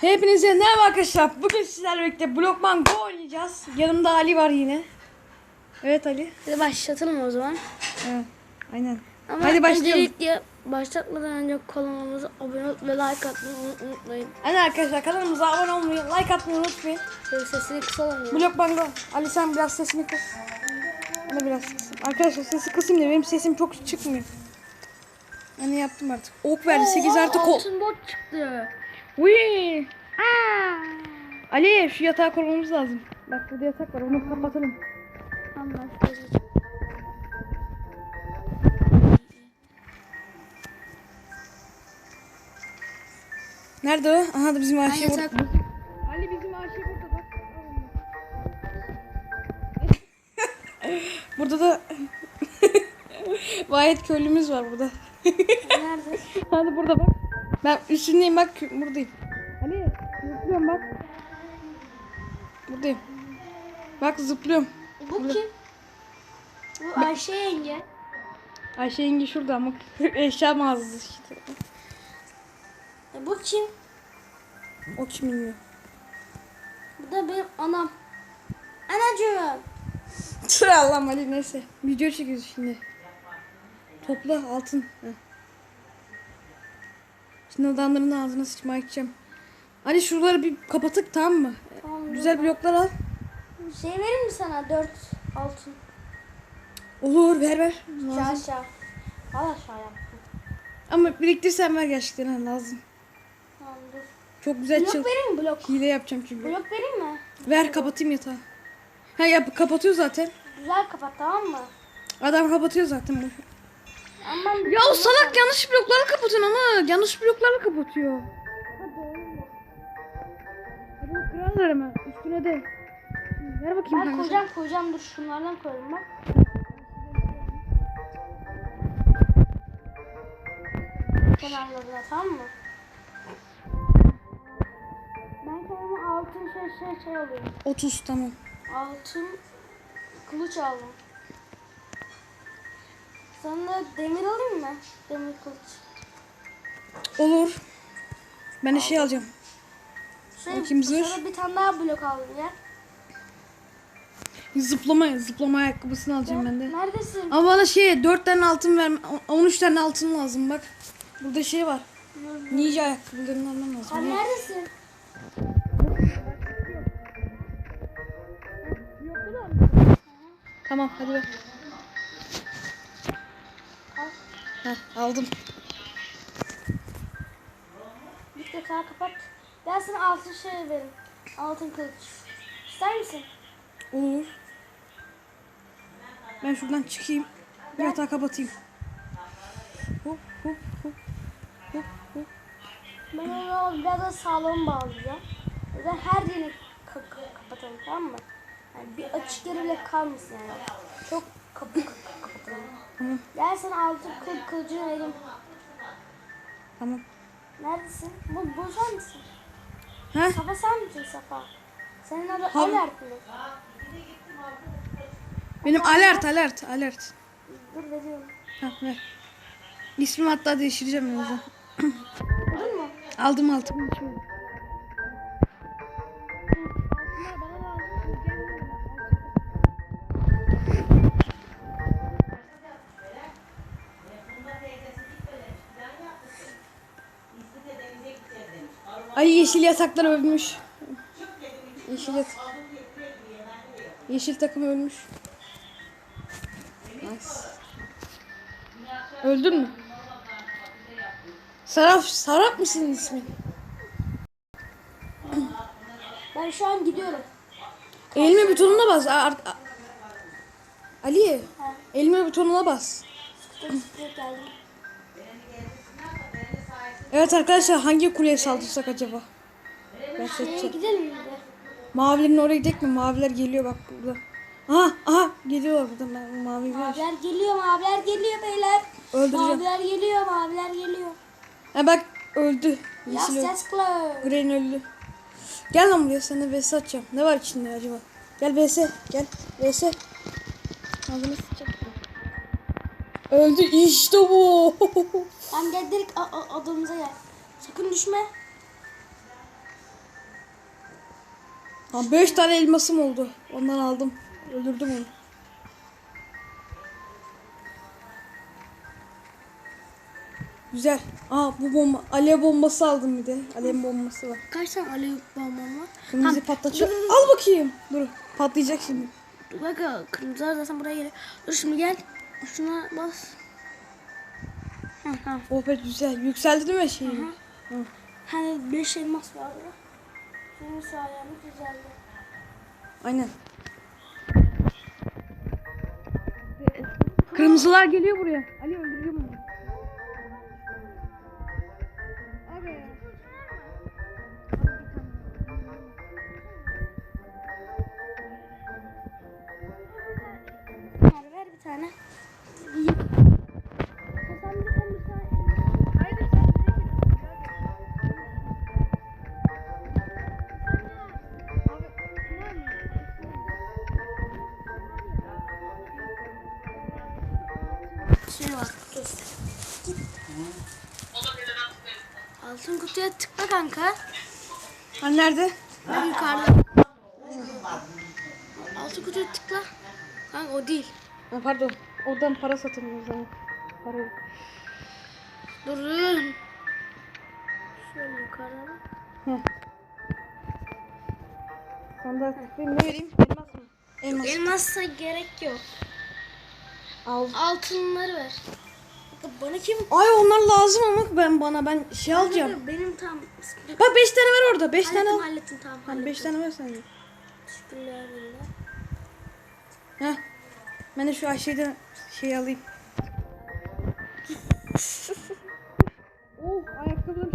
Hepinize merhaba arkadaşlar. Bugün sizlerle birlikte Blockman Go oynayacağız. Yanımda Ali var yine. Evet Ali. Hadi başlatalım o zaman. Evet. Aynen. Ama Hadi başlayalım. öncelikle başlatmadan önce kanalımıza abone olup ve like atmayı unutmayın. Aynen arkadaşlar kanalımıza abone olmayı, like atmayı unutmayın. Şöyle sesini kısalım ya. Blockman Go. Ali sen biraz sesini kıs. Ben de biraz kısayım. Arkadaşlar sesi kısayım da benim sesim çok çıkmıyor. Ne yaptım artık. Ok verdi 8 artı kol. Altın bot çıktı. Uy. Ali şu yatağı korumamız lazım. Bak burada yatak var onu kapatalım. Şöyle Nerede o? Aha da bizim Ayşe burada. Ali bizim Ayşe burada bak. burada da Vahit köylümüz var burada. Nerede? Hadi burada bak. Ben üstündeyim bak buradayım. Ali zıplıyorum bak. Buradayım. Bak zıplıyorum. Bu kim? Bu Ayşe yenge. Ayşe yenge şurada ama eşya mağazası işte. E, bu kim? O kim bilmiyor. Bu da benim anam. Anacığım. Sıra Allah'ım Ali neyse. Video çekiyoruz şimdi. Topla altın. Heh. Şimdi adamların ağzına sıçmaya gideceğim. Ali şuraları bir kapatık tamam mı? Tamam, Güzel bloklar al. Şey vereyim mi sana? Dört altın. Olur ver ver. Aşağı aşağı. Al aşağı yap. Ama biriktirsen ver gerçekten lazım. Tamam dur. Çok güzel çıl. Blok vereyim mi blok? Hile yapacağım çünkü. Blok vereyim mi? Ver kapatayım yatağı. Ha yap kapatıyor zaten. Güzel kapat tamam mı? Adam kapatıyor zaten. Boş ver. Ama ben Ya o salak yanlış blokları kapatıyorsun ama yanlış blokları kapatıyor. Hadi kırarlar hemen üstüne de. Ver bakayım Ben koyacağım koyacağım dur şunlardan koyalım bak. Kenarlarına tamam mı? Ben kendime altın şey şey şey alıyorum. 30 tamam. Altın kılıç aldım. Sana demir alayım mı? Demir kılıç. Olur. Ben de şey alacağım. Şey, Bakayım zırh. Sonra bir tane daha blok aldım ya. Zıplama, zıplama ayakkabısını alacağım ben de. Neredesin? Ama bana şey 4 tane altın ver, 13 tane altın lazım bak. Burada şey var. Ninja ayakkabılarını almam lazım. Sen neredesin? Tamam hadi ver. Heh, aldım. Bir de kapat. Ben sana altın şey veririm. Altın kılıç. İster misin? Olur. Ben şuradan çıkayım. Yatağı kapatayım. Hop hop hop. Hop hop. Ben onu biraz da sağlam bağlayacağım. Yüzden her yerini ka- ka- kapatalım tamam mı? Yani bir açık yer bile kalmasın yani. Çok kapı ka- kapatalım. Tamam. Gel sana altın kıl kılıcını vereyim. Tamam. Neredesin? Bu, bu sen misin? Ha? Safa sen misin Safa? Senin adı Ha- Alert mi? Benim alert alert alert. Dur veriyorum. Ha ver. İsmimi hatta değiştireceğim birazdan. Buldun mu? Aldım aldım. Ay yeşil yataklar ölmüş. Yeşil yatak. Yeşil takım ölmüş. Nice. Öldün mü? Saraf, Sarap mısın ismin? Ben şu an gidiyorum. Elime butonuna bas. Ar- Ali, elime butonuna bas. Skuter geldim. Evet arkadaşlar hangi kuleye saldırsak acaba? Ben seçeceğim. gidelim de. Mavilerin oraya gidelim mi? Maviler geliyor bak burada. Aha, aha geliyorlar burada ma- maviler. Maviler geliyor, maviler geliyor beyler. Öldüreceğim. Maviler geliyor, maviler geliyor. Ha bak öldü. Yeşil öldü. yas club. Green öldü. Gel lan buraya sana vs atacağım. Ne var içinde acaba? Gel vs. Gel vs. Ağzını sıçacağım. Öldü işte bu. Tamam gel direkt a- a- adamıza gel. Sakın düşme. Ha 5 tane elmasım oldu. Ondan aldım. Öldürdüm onu. Güzel. Aa bu bomba. Alev bombası aldım bir de. Alev bombası var. Kaç tane alev bombam var? Kırmızı Tamam. dur. Al bakayım. Dur. Patlayacak şimdi. Bak ha, kırmızılar zaten buraya geliyor. Dur şimdi gel. Şuna bas. Hı, tamam. Oh be güzel. Yükseldi değil mi şeyi? Hı. Hani beş elmas vardı. Senin sayende güzeldi. Aynen. Kırmızılar geliyor buraya. Ali ya. Ver, ver bir tane. Kanka. Ha nerede? Ben yukarıda. Altın kutuya tıkla. Kanka o değil. Ha, pardon. Oradan para satın o zaman. Para yok. Durun. Şöyle yukarıda. Heh. Sandığa tıklayayım. Ne vereyim? Elmas mı? Elmas. Elmasa gerek yok. Al. Altınları ver. Bana kim? Ay onlar lazım ama ben bana ben şey alacağım. Benim tam sıkıntı yok. Bak 5 tane var orada. 5 tane Hallettim al. hallettim tamam Hani hallettim. 5 tane var sende. Teşekkürler. Heh. Ben de şu Ayşe'den şey alayım. oh ayakkabılarım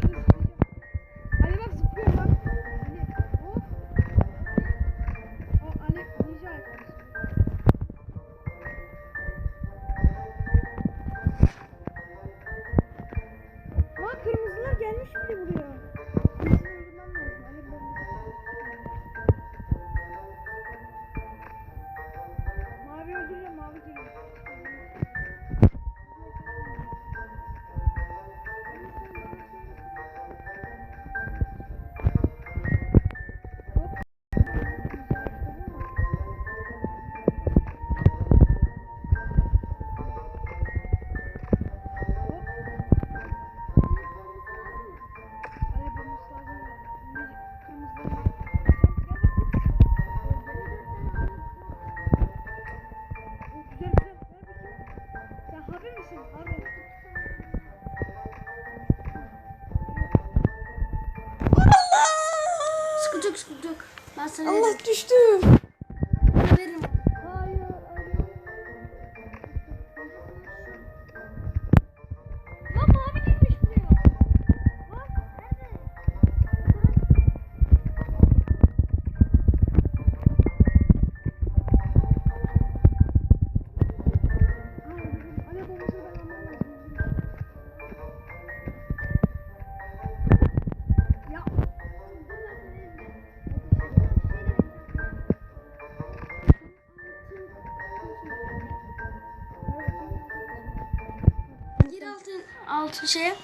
altın şeye.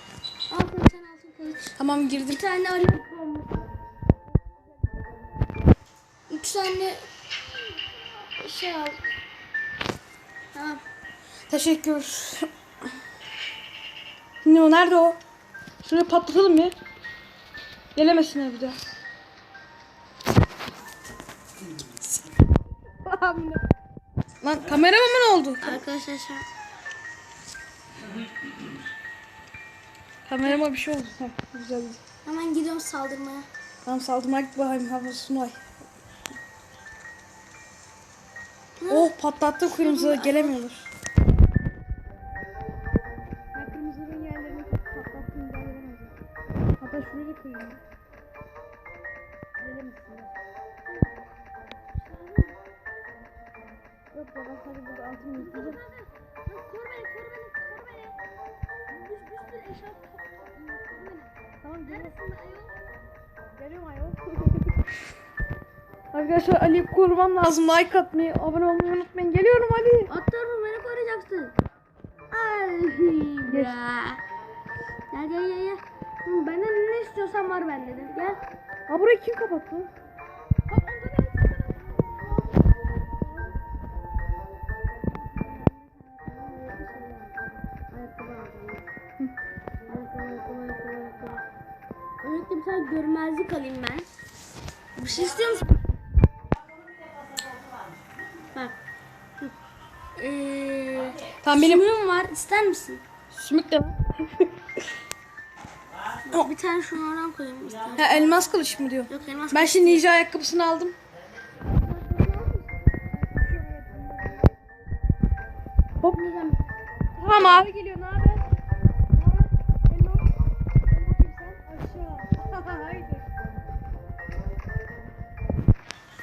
Altın bir tane altın kılıç. Tamam girdim. Bir tane bombası. Üç tane şey al. Tamam. Teşekkür. Şimdi o nerede o? Şuraya patlatalım ya. Gelemesinler bir daha. Lan kamerama mı oldu? Arkadaşlar Kamerama bir şey oldu. Heh, güzel. hemen gidiyorum saldırmaya. Tamam saldırmaya git bakayım havasını ay. Oh patlattı kırmızı gelemiyorlar. Kırmızının yerlerini patlattım daha gelemezler. Hatta şurayı da kırayım. Gelemesinler. Yok baba sadece burada altını yükleyeceğim. Koru beni, koru beni, Tamam geliyorum. Geliyorum ayol. Arkadaşlar Ali kurmam lazım. Like atmayı, abone olmayı unutmayın. Geliyorum Ali. At tarafı beni koruyacaksın. Ay. Geç. Gel gel gel gel. Benden ne istiyorsan var ben dedim. Gel. Ha burayı kim kapattı? Ayakkabı aldım kolay kolay kolay görmezlik alayım ben. Bir şey istiyor musun? Bak. Ee, Tam benim sümüğüm var. İster misin? sümük de var. Bir tane şunu oradan koyayım istersen. Ha, elmas kılıç mı diyor. Yok elmas. Ben şimdi ninja ayakkabısını aldım. Hop. Tamam abi geliyor.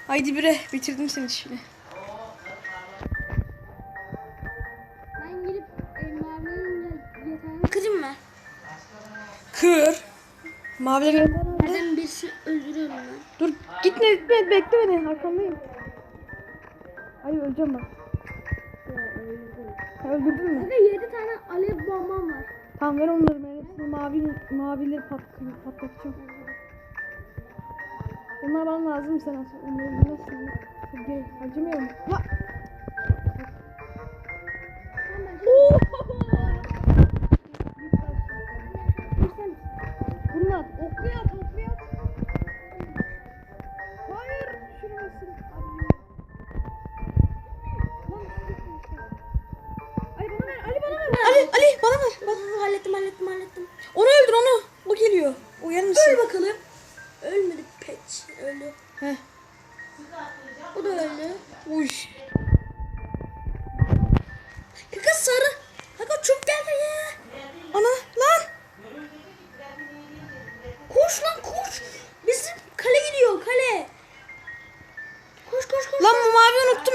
Haydi bire bitirdim senin işini. Ben gidip elmalarının yatağını kırayım mı? Kır. Al. Nereden birisi öldürüyorum ben. Dur gitme gitme bekle beni arkandayım. Ay öleceğim ben. Ha, öldürdün mü? Ve 7 tane alev bombam var. Tamam ver onları ben hepsini mavi, mavileri pat, patlatacağım. Onlar bana lazım sen at. Onları bilmezsin. Gel acımıyorum.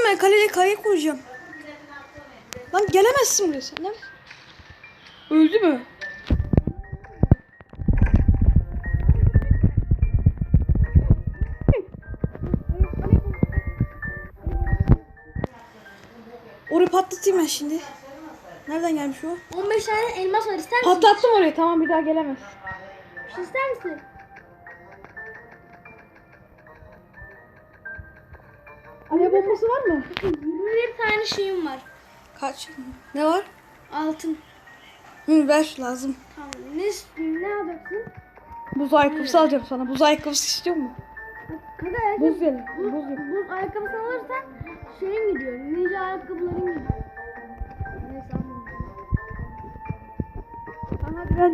Ben. Kaleye kayaya koyacağım. Lan gelemezsin buraya sen. Öldü mü? Orayı patlatayım ben şimdi. Nereden gelmiş o? 15 tane elmas var ister misin? Patlattım orayı tamam bir daha gelemez. Bir şey ister misin? Alev bombası var mı? 21 tane şeyim var. Kaç? Ne var? Altın. Hı, ver lazım. Tamam. Ne istiyorsun? Ne alacaksın? Buz ayakkabısı alacağım sana. Buz ayakkabısı istiyor mu? Kaka ayakkabı. Buz verin. Buz, Buz verin. buz ayakkabısını alırsan şeyin gidiyor. Ninja ayakkabıların gidiyor. Neyse. Tamam hadi ver.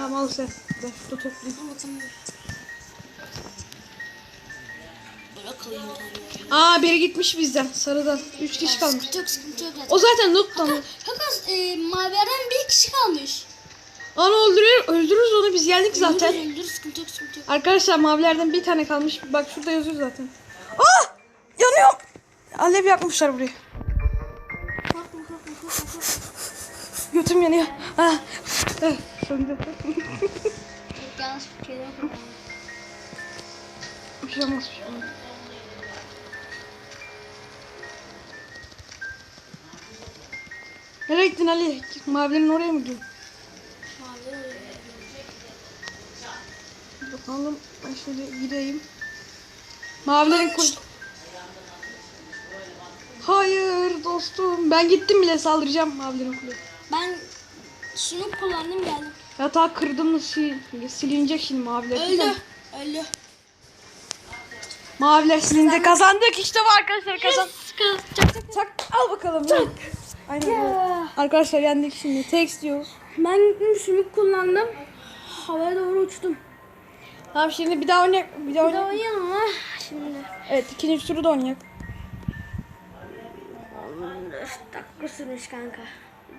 Tamam al sen. Ben şurada toplayayım. Aa biri gitmiş bizden sarıdan. Üç kişi kalmış. Sıkıntı yok sıkıntı yok zaten. O zaten loot'tan. Kaka e, mavilerden bir kişi kalmış. Onu öldürür, öldürürüz onu biz geldik zaten. Öldür, öldür, sıkıntı yok sıkıntı yok. Arkadaşlar mavilerden bir tane kalmış. Bak şurada yazıyor zaten. Aa! Yanıyor. Alev yakmışlar burayı. Korkma korkma korkma korkma. Götüm yanıyor. Ah. Ah, Söndü. Yanlış bir şey yok. Bir şey olmaz bir şey olmaz. Nereye gittin Ali? Mavilerin oraya mı gidiyorsun? Bakalım ben şöyle gideyim. Mavilerin koy... Hayır dostum. Ben gittim bile saldıracağım mavilerin kulübü. Ben şunu kullandım geldim. Yatağı kırdım mı sil, silinecek şimdi maviler. Öldü. Öldü. Maviler silindi kazandık işte bu arkadaşlar kazan. Çak çak. Çak al bakalım. Çak. Aynen öyle. Arkadaşlar yendik şimdi. Text diyoruz. Ben şunu kullandım. Havaya doğru uçtum. Tamam şimdi bir daha oynayak. Bir daha Bir de oynayak. oynayalım ama şimdi. Evet ikinci turu da oynayak. 14 dakika sürmüş kanka.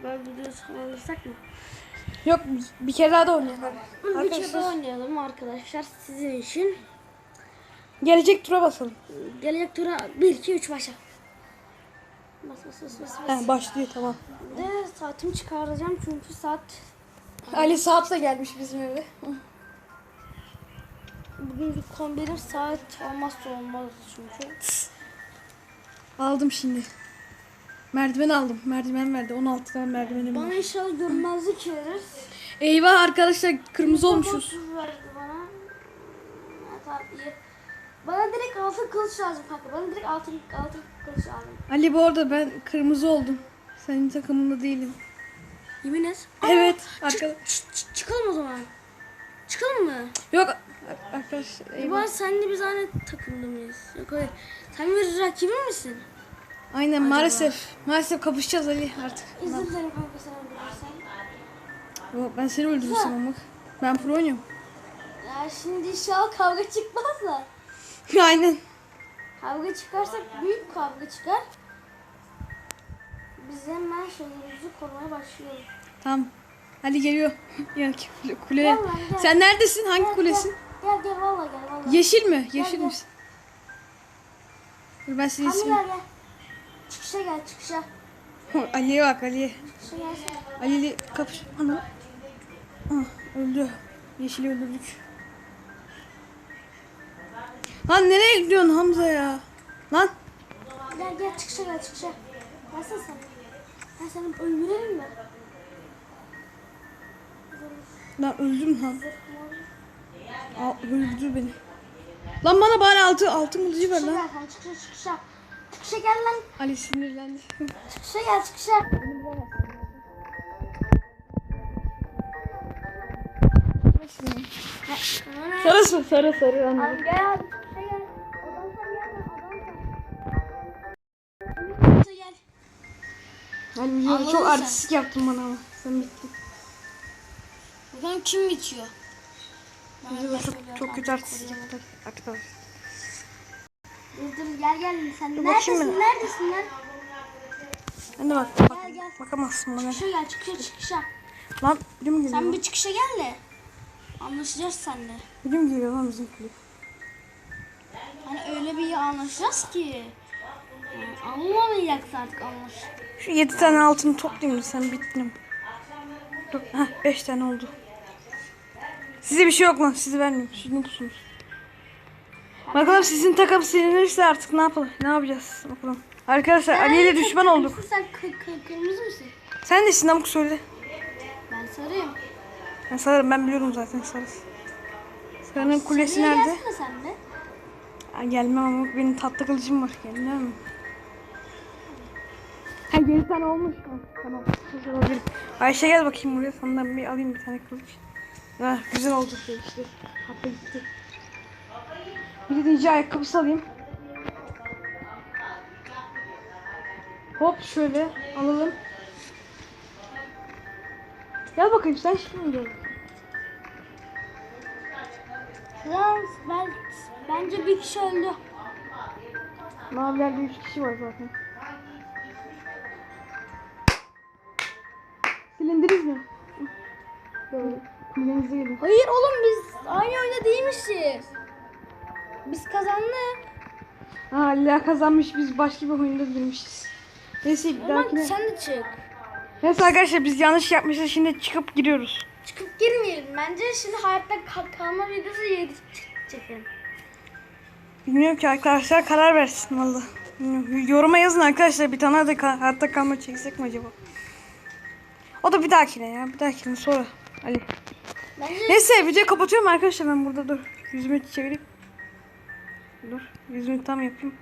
Böyle video alırsak mı? Yok bir kere daha da oynayak hadi. Bir kere Arkadaşlar oynayalım arkadaşlar sizin için. gelecek tura basalım. Gelecek tura 1 2 3 başla. Bas bas bas bas. bas. He başlıyor tamam. Bir de saatimi çıkaracağım çünkü saat Ali Saat da gelmiş bizim eve. bugün kombinim saat olmazsa olmaz çünkü. Aldım şimdi. Merdiven aldım. Merdiven verdi. 16 tane merdivenim Bana var. inşallah görmezlik verir. Eyvah arkadaşlar kırmızı olmuşuz. Verdi bana. Tamam iyi. Bana direkt altın kılıç lazım kanka. Bana direkt altın altın kılıç lazım. Ali bu arada ben kırmızı oldum. Senin takımında değilim. Yemin et. Evet. Çık- çıkalım o zaman. Çıkalım mı? Yok arkadaş. Eyvah senle biz aynı takımda mıyız? Yok hayır. Sen bir rakibim misin? Aynen maalesef. Maalesef kapışacağız Ali artık. İzin dilerim kanka sen öldürürsen. Ben seni öldürürsem ama. Ben pro oynuyorum. Ya şimdi inşallah kavga çıkmaz da. Aynen. Kavga çıkarsak büyük kavga çıkar. Biz hemen şeylerimizi korumaya başlayalım. Tamam. Ali geliyor. Ya kule-. Gel gel. Sen neredesin? Hangi Gel, kulesin? Gel gel, gel valla gel valla. Yeşil mi? Yeşil gel. misin? Dur ben seni gel gel. Çıkışa gel çıkışa. Ali'ye bak Ali'ye. Çıkışa gelsene. Ali'yle kapış. Ana. Ah, öldü. Yeşil'i öldürdük. Lan nereye gidiyorsun Hamza ya? Lan. Gel gel çıkışa gel çıkışa. Gelsene sen. Ben seni öldürelim mi? Lan öldüm lan. Al, öldürdü beni. Lan bana bari altı altın kılıcı ver lan. çıkışa çıkışa. Çıkışa gel lan. Ali sinirlendi. Çıkışa gel çıkışa. Sarı sarı sarı sarı. Abi gel çıkışa gel. Adam sen gelme adam sen. Gel. Ali videoda çok artistik yaptın bana ama. Sen bittin. Bakalım kim geçiyor? Videoda çok, çok kötü artistik yaptın. Arkadaşlar. Dur dur gel gel sen Dur bakayım neredesin ben. neredesin lan? Ben de bak. bak Gel, gel. bakamazsın bana. Çıkışa gel çıkışa çıkışa. Lan bilim geliyor. Sen bir çıkışa gel de. Anlaşacağız seninle. Bilim geliyor lan bizim kulüp. Hani öyle bir iyi anlaşacağız ki. Yani anlamayacaksa artık anlaş. Şu 7 tane altını toplayayım da sen bittin. Dur. Heh 5 tane oldu. Size bir şey yok lan. Sizi vermeyeyim. Siz noobsunuz. Bakalım sizin takım silinirse artık ne yapalım? Ne yapacağız? Bakalım. Arkadaşlar Ali ile düşman olduk. Sen kı- kı- kırmızı mısın? Sen de Sinamuk söyle. Ben sarıyım. Ben sararım ben biliyorum zaten sarız. Sarının kulesi Sarıya nerede? Gelsene sen de. Aa, gelmem ama benim tatlı kılıcım var. Gelmem. Ha 7 tane olmuş. Ha, tamam. Güzel olabilir. Ayşe gel bakayım buraya. Senden bir alayım bir tane kılıç. Ha, güzel oldu işte. Hatta gitti. Dinci ayakkabısı alayım. Hop şöyle alalım. Gel bakayım sen şimdi gel. Lan ben, bence bir kişi öldü. Mavilerde 3 kişi var zaten. Silindiniz mi? Böyle. Kulenize gelin. Hayır oğlum biz aynı oyunda değilmişiz. Biz kazandık. Ha Allah kazanmış biz başka bir oyunda girmişiz. Neyse bir dahakine. sen de çık. Neyse arkadaşlar biz yanlış yapmışız şimdi çıkıp giriyoruz. Çıkıp girmeyelim. Bence şimdi hayatta kal- kalma videosu yedi çekelim. Bilmiyorum ki arkadaşlar karar versin valla. Bilmiyorum. Yoruma yazın arkadaşlar bir tane de ka- hayatta kalma çeksek mi acaba? O da bir dahakine ya bir dahakine sonra. Ali. Bence Neyse videoyu kapatıyorum arkadaşlar ben burada dur. Yüzümü çevireyim. Dur yüzümü tam yapayım.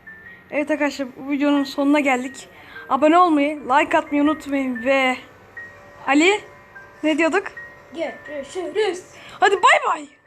Evet arkadaşlar bu videonun sonuna geldik. Abone olmayı, like atmayı unutmayın ve Ali ne diyorduk? görüşürüz. Hadi bay bay.